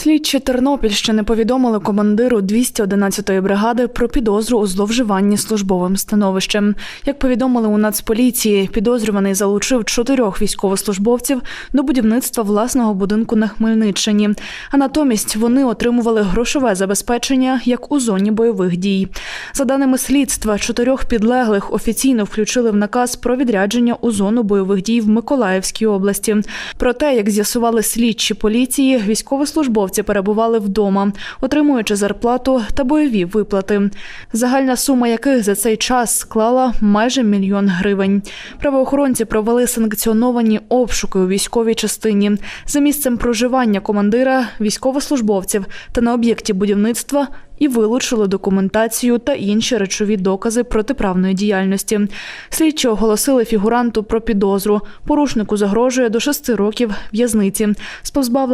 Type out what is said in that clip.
Слідчі Тернопільщини повідомили командиру 211-ї бригади про підозру у зловживанні службовим становищем. Як повідомили у Нацполіції, підозрюваний залучив чотирьох військовослужбовців до будівництва власного будинку на Хмельниччині. А натомість вони отримували грошове забезпечення як у зоні бойових дій. За даними слідства, чотирьох підлеглих офіційно включили в наказ про відрядження у зону бойових дій в Миколаївській області. Проте, як з'ясували слідчі поліції, військовослужбовці перебували вдома, отримуючи зарплату та бойові виплати, загальна сума яких за цей час склала майже мільйон гривень. Правоохоронці провели санкціоновані обшуки у військовій частині за місцем проживання командира, військовослужбовців та на об'єкті будівництва і вилучили документацію та інші речові докази протиправної діяльності. Слідчі оголосили фігуранту про підозру. Порушнику загрожує до шести років в'язниці з позбавленням